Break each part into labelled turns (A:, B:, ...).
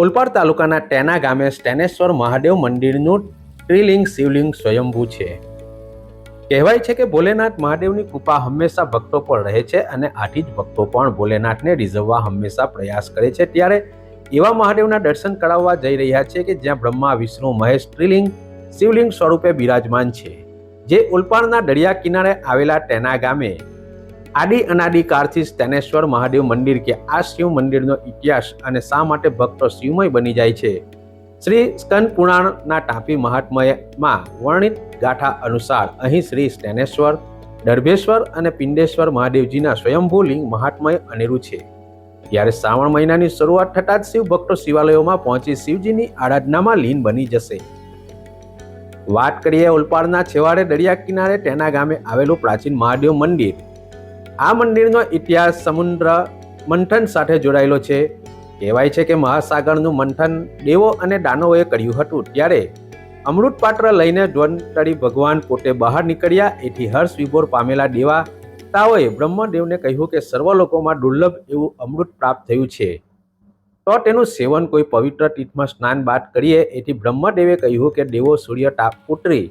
A: ઓલપાડ તાલુકાના ટેના ગામે સ્ટેનેશ્વર મહાદેવ મંદિરનું ત્રિલિંગ શિવલિંગ સ્વયંભૂ છે. કહેવાય છે કે ભોલેનાથ મહાદેવની કૃપા હંમેશા ભક્તો પર રહે છે અને આથી જ ભક્તો પણ ભોલેનાથને રીઝવવા હંમેશા પ્રયાસ કરે છે. ત્યારે એવા મહાદેવના દર્શન કરાવવા જઈ રહ્યા છે કે જ્યાં બ્રહ્મા, વિષ્ણુ, મહેશ ત્રિલિંગ શિવલિંગ સ્વરૂપે બિરાજમાન છે. જે ઉલપાડના દરિયા કિનારે આવેલા ટેના ગામે આદિ અનાદિ કાળથી સ્તનેશ્વર મહાદેવ મંદિર કે આ શિવ મંદિરનો ઇતિહાસ અને શા માટે ભક્તો શિવમય બની જાય છે? શ્રી સ્કંદ પુરાણના ટાપી મહાત્મયમાં વર્ણિત ગાથા અનુસાર અહીં શ્રી સ્તનેશ્વર, દર્ભેશ્વર અને પિંડેશ્વર મહાદેવજીના સ્વયંભૂ લિંગ મહાત્મય અનેરું છે. ત્યારે શ્રાવણ મહિનાની શરૂઆત થતાં જ શિવ ભક્તો શિવાલયોમાં પહોંચી શિવજીની આરાધનામાં લીન બની જશે. વાત કરીએ ઓલપાડના છેવાડે દરિયા કિનારે તેના ગામે આવેલું પ્રાચીન મહાદેવ મંદિર. આ મંદિરનો ઇતિહાસ સમુદ્ર મંથન સાથે જોડાયેલો છે. કહેવાય છે કે મહાસાગરનું મંથન દેવો અને દાનવોએ કર્યું હતું. ત્યારે અમૃત પાત્ર લઈને ધ્વનતળી ભગવાન પોતે બહાર નીકળ્યા. એથી હર્ષ વિભોર પામેલા દેવા તાઓએ બ્રહ્મદેવને કહ્યું કે સર્વ લોકોમાં દુર્લભ એવું અમૃત પ્રાપ્ત થયું છે. તો તેનું સેવન કોઈ પવિત્ર તીર્થમાં સ્નાન બાદ કરીએ. એથી બ્રહ્મદેવે કહ્યું કે દેવો સૂર્ય તાપ ઉતરી.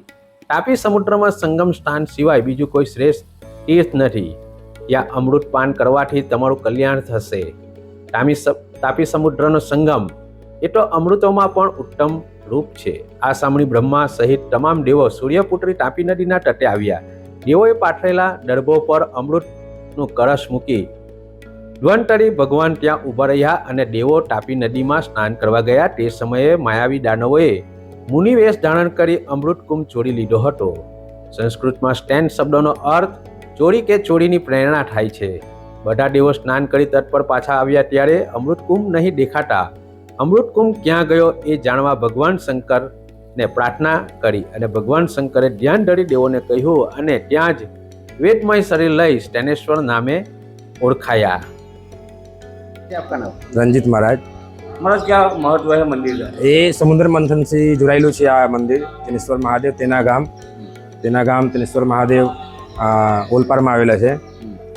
A: તાપી સમુદ્રમાં સંગમ સ્થાન સિવાય બીજું કોઈ શ્રેષ્ઠ તીર્થ નથી. ત્યાં અમૃત પાન કરવાથી તમારું કલ્યાણ થશે. તામી તાપી સમુદ્રનો સંગમ એ તો અમૃતોમાં પણ ઉત્તમ રૂપ છે. આ સાંભળી બ્રહ્મા સહિત તમામ દેવો સૂર્યપુત્રી તાપી નદીના તટે આવ્યા. દેવોએ પાથરેલા દર્ભો પર અમૃતનું કળશ મૂકી ધ્વંતરી ભગવાન ત્યાં ઊભા રહ્યા અને દેવો તાપી નદીમાં સ્નાન કરવા ગયા તે સમયે માયાવી દાનવોએ મુનિવેશ ધારણ કરી અમૃત કુંભ ચોરી લીધો હતો. સંસ્કૃતમાં સ્ટેન્ડ શબ્દનો અર્થ ચોરી કે ચોરીની પ્રેરણા થાય છે. બધા દેવો સ્નાન કરી તટ પર પાછા આવ્યા ત્યારે અમૃતકુંભ નહીં દેખાતા. અમૃતકુંભ ક્યાં ગયો એ જાણવા ભગવાન શંકરને પ્રાર્થના કરી અને ભગવાન શંકરે ધ્યાન ધરી દેવોને કહ્યું અને ત્યાં જ વેદમય શરીર લઈ સ્ટેનેશ્વર નામે ઓળખાયા.
B: રંજીત
C: મહારાજ. મહારાજ ક્યાં મહત્વ છે મંદિર
B: એ સમુદ્ર મંથનથી જોડાયેલું છે આ મંદિર તેનેશ્વર મહાદેવ તેના ગામ. તેના ગામ તેનેશ્વર મહાદેવ આ ઓલપાડમાં આવેલા છે.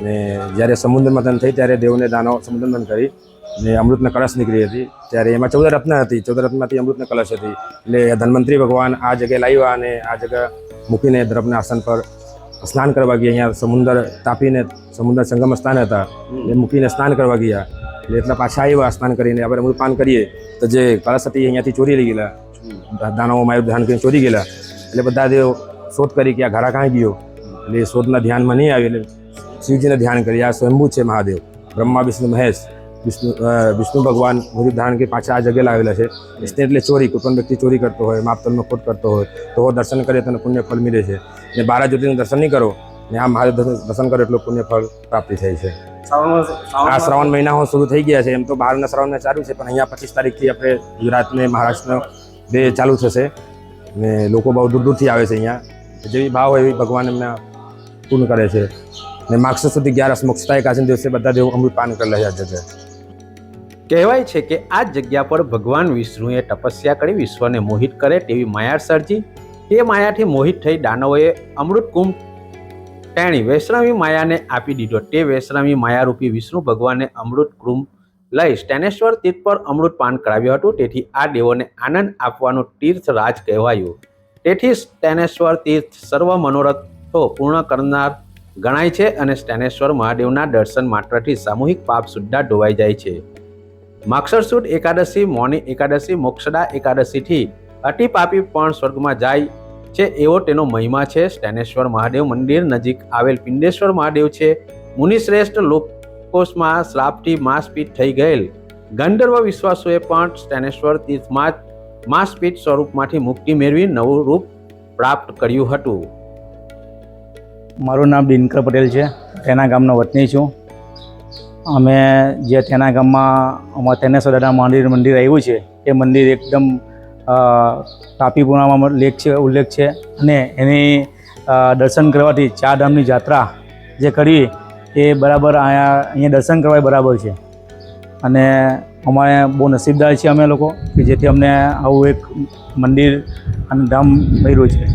B: ને જ્યારે સમુદ્ર મંથન થઈ ત્યારે દેવને દાનો સમુદ્ર મંથન કરી ને અમૃતના કળશ નીકળી હતી. ત્યારે એમાં ચૌદ રત્ન હતી. ચૌદ રત્નમાંથી અમૃતના કળશ હતી. એટલે ધન્વંતરી ભગવાન આ જગ્યાએ લાવ્યા અને આ જગ્યા મૂકીને ધર્મના આસન પર સ્નાન કરવા ગયા. અહીંયા સમુદ્ર તાપીને સમુદ્ર સંગમ સ્થાન હતા. એ મૂકીને સ્નાન કરવા ગયા. એટલે એટલા પાછા આવ્યા સ્નાન કરીને. આપણે અમૃત પાન કરીએ તો જે કળશ હતી અહીંયાથી ચોરી લઈ ગયેલા. દાનાઓમાં માયું ધ્યાન કરીને ચોરી ગયેલા. એટલે બધા દેવ શોધ કરી કે આ ઘરા કાંઈ ગયો. એટલે એ ધ્યાનમાં નહીં આવે એટલે શિવજીને ધ્યાન કરીએ આ સ્વયંભૂ છે મહાદેવ. બ્રહ્મા વિષ્ણુ મહેશ વિષ્ણુ વિષ્ણુ ભગવાન મુજબ ધારણ કે પાછા આ જગ્યા આવેલા છે. વિષ્ણુ એટલે ચોરી કોઈ પણ વ્યક્તિ ચોરી કરતો હોય માપતલમાં ખોટ કરતો હોય તો દર્શન કરીએ તને પુણ્ય ફળ મળે છે. ને બારા જ્યોતિનું દર્શન નહીં કરો ને આ મહાદેવ દર્શન કરો એટલો પુણ્ય ફળ પ્રાપ્તિ થાય છે. આ શ્રાવણ મહિના શરૂ થઈ ગયા છે. એમ તો બહારના શ્રાવણને ચાલુ છે પણ અહીંયા પચીસ તારીખથી આપણે ગુજરાતને મહારાષ્ટ્રનો ડે ચાલુ થશે. ને લોકો બહુ દૂર દૂરથી આવે છે અહીંયા. જેવી ભાવ હોય એવી ભગવાન એમના પૂર્ણ કરે છે. ને માગસો સુધી ગ્યારસ મોક્ષતા એકાદશી દિવસે બધા દેવ અમૃત પાન કરેલા છે. આ
A: કહેવાય છે કે આ જગ્યા પર ભગવાન વિષ્ણુએ તપસ્યા કરી વિશ્વને મોહિત કરે તેવી માયા સર્જી. તે માયાથી મોહિત થઈ દાનવોએ અમૃત કુંભ તેણી વૈષ્ણવી માયાને આપી દીધો. તે વૈષ્ણવી માયારૂપી વિષ્ણુ ભગવાને અમૃત કુંભ લઈ સ્ટેનેશ્વર તીર્થ પર અમૃત પાન કરાવ્યું હતું. તેથી આ દેવોને આનંદ આપવાનું તીર્થ રાજ કહેવાયું. તેથી સ્ટેનેશ્વર તીર્થ સર્વ મનોરથો પૂર્ણ કરનાર ગણાય છે અને સ્ટેનેશ્વર મહાદેવના દર્શન માત્રથી સામૂહિક પાપ સુદ્ધા ધોવાઈ જાય છે. માક્ષરસુદ એકાદશી, મૌની એકાદશી, મોક્ષદા એકાદશીથી અતિ પાપી પણ સ્વર્ગમાં જાય છે એવો તેનો મહિમા છે. સ્ટેનેશ્વર મહાદેવ મંદિર નજીક આવેલ પિંડેશ્વર મહાદેવ છે. મુનિશ્રેષ્ઠ લોકકોશમાં શ્રાપથી માસપીઠ થઈ ગયેલ. ગંધર્વ વિશ્વાસોએ પણ સ્ટેનેશ્વર તીર્થમાં માસપીઠ સ્વરૂપમાંથી મુક્તિ મેળવી નવું રૂપ પ્રાપ્ત કર્યું હતું.
D: મારું નામ દિનકર પટેલ છે. તેના ગામનો વતની છું. અમે જે તેના ગામમાં અમારા તેનેશ્વર દાદા મંદિર મંદિર આવ્યું છે, એ મંદિર એકદમ તાપીપુરામાં લેખ છે, ઉલ્લેખ છે. અને એની દર્શન કરવાથી ચાર ધામની જાત્રા જે કરી, એ બરાબર અહીંયા અહીંયા દર્શન કરવા બરાબર છે. અને અમારે બહુ નસીબદાર છીએ અમે લોકો, કે જેથી અમને આવું એક મંદિર અને ધામ મળ્યું છે.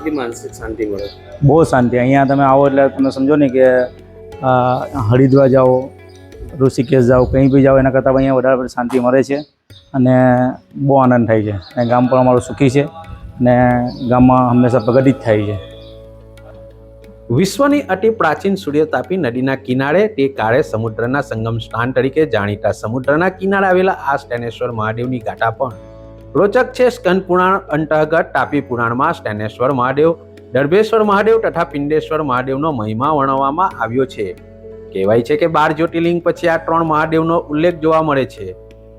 C: કેટલી માનસિક શાંતિ મળે?
D: બહુ શાંતિ. અહીંયા તમે આવો એટલે તમે સમજો ને કે હરિદ્વાર જાઓ ઋષિકેશ જાઓ કંઈ બી જાઓ એના કરતાં અહીંયા વધારે શાંતિ મળે છે અને બહુ આનંદ થાય છે. અને ગામ પણ અમારું સુખી છે અને ગામમાં હંમેશા પ્રગતિ જ થાય છે.
A: વિશ્વની અતિ પ્રાચીન સૂર્યતાપી નદીના કિનારે તે કાળે સમુદ્રના સંગમ સ્થાન તરીકે જાણીતા સમુદ્રના કિનારે આવેલા આ સ્ટેનેશ્વર મહાદેવની ગાથા પણ રોચક છે સ્કંદ પુરાણ અંતર્ગત તાપી પુરાણમાં સ્ટેનેશ્વર મહાદેવ, દર્ભેશ્વર મહાદેવ તથા પિંડેશ્વર મહાદેવનો મહિમા વર્ણવવામાં આવ્યો છે. કહેવાય છે કે બાર જ્યોતિર્લિંગ પછી આ ત્રણ મહાદેવનો ઉલ્લેખ જોવા મળે છે.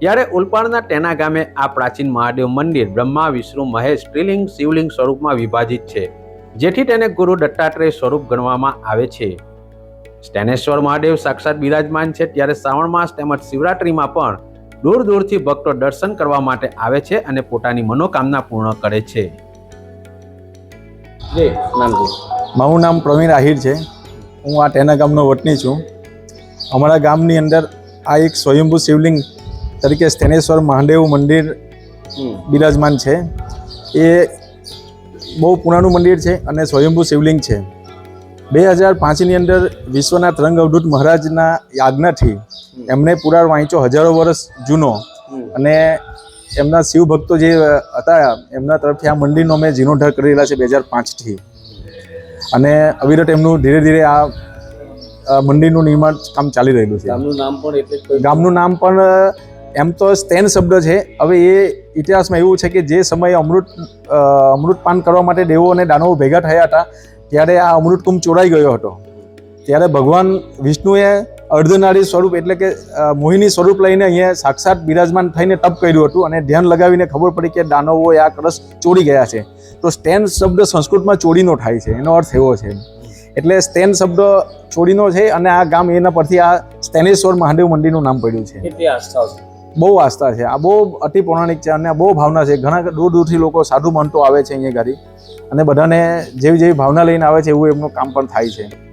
A: ત્યારે ઉલપાણના તેના ગામે આ પ્રાચીન મહાદેવ મંદિર બ્રહ્મા, વિષ્ણુ, મહેશ ત્રિલિંગ શિવલિંગ સ્વરૂપમાં વિભાજિત છે, જેથી તેને ગુરુ દત્તાત્રેય સ્વરૂપ ગણવામાં આવે છે. સ્ટેનેશ્વર મહાદેવ સાક્ષાત બિરાજમાન છે ત્યારે શ્રાવણ માસ તેમજ શિવરાત્રિમાં પણ દૂર દૂરથી ભક્તો દર્શન કરવા માટે આવે છે અને પોતાની મનોકામના પૂર્ણ કરે છે.
E: મારું નામ પ્રવીણ આહિર છે. હું આ ટેના ગામનો વતની છું. અમારા ગામની અંદર આ એક સ્વયંભૂ શિવલિંગ તરીકે સ્થેનેશ્વર મહાદેવ મંદિર બિરાજમાન છે. એ બહુ પુરાણું મંદિર છે અને સ્વયંભૂ શિવલિંગ છે. બે હજાર પાંચની અંદર વિશ્વના ત્રંગ અવધૂત મહારાજના યાજ્ઞાથી એમણે પુરાણ વાંચ્યો હજારો વર્ષ જૂનો. અને એમના શિવ ભક્તો જે હતા એમના તરફથી આ મંદિરનો અમે જીર્ણોદ્ધાર કરેલા છે બે હજાર પાંચથી. અને અવિરત એમનું ધીરે ધીરે આ મંદિરનું નિર્માણ કામ ચાલી રહેલું છે.
C: ગામનું નામ પણ એટલે
E: ગામનું નામ પણ એમ તો સ્ટેન શબ્દ છે. હવે એ ઇતિહાસમાં એવું છે કે જે સમયે અમૃત અમૃતપાન કરવા માટે દેવો અને દાનવો ભેગા થયા હતા ત્યારે આ અમૃત કુંભ ચોરાઈ ગયો હતો. ત્યારે ભગવાન વિષ્ણુએ અર્ધનારી સ્વરૂપ એટલે કે મોહિની સ્વરૂપ લઈને અહીંયા સાક્ષાત બિરાજમાન થઈને તપ કર્યું હતું અને ધ્યાન લગાવીને ખબર પડી કે દાનવોએ આ કળશ ચોરી ગયા છે. તો સ્ટેન શબ્દ સંસ્કૃતમાં ચોરીનો થાય છે, એનો અર્થ એવો છે. એટલે સ્ટેન શબ્દ ચોરીનો છે અને આ ગામ એના પરથી આ સ્ટેનેશ્વર મહાદેવ મંદિરનું નામ પડ્યું છે. બહુ આસ્થા છે. આ બહુ અતિ પૌરાણિક છે અને બહુ ભાવના છે. ઘણા દૂર દૂરથી લોકો સાધુ મંતો આવે છે અહીંયા ગાડી અને બધાને જેવી જેવી ભાવના લઈને આવે છે, એવું એમનું કામ પણ થાય છે.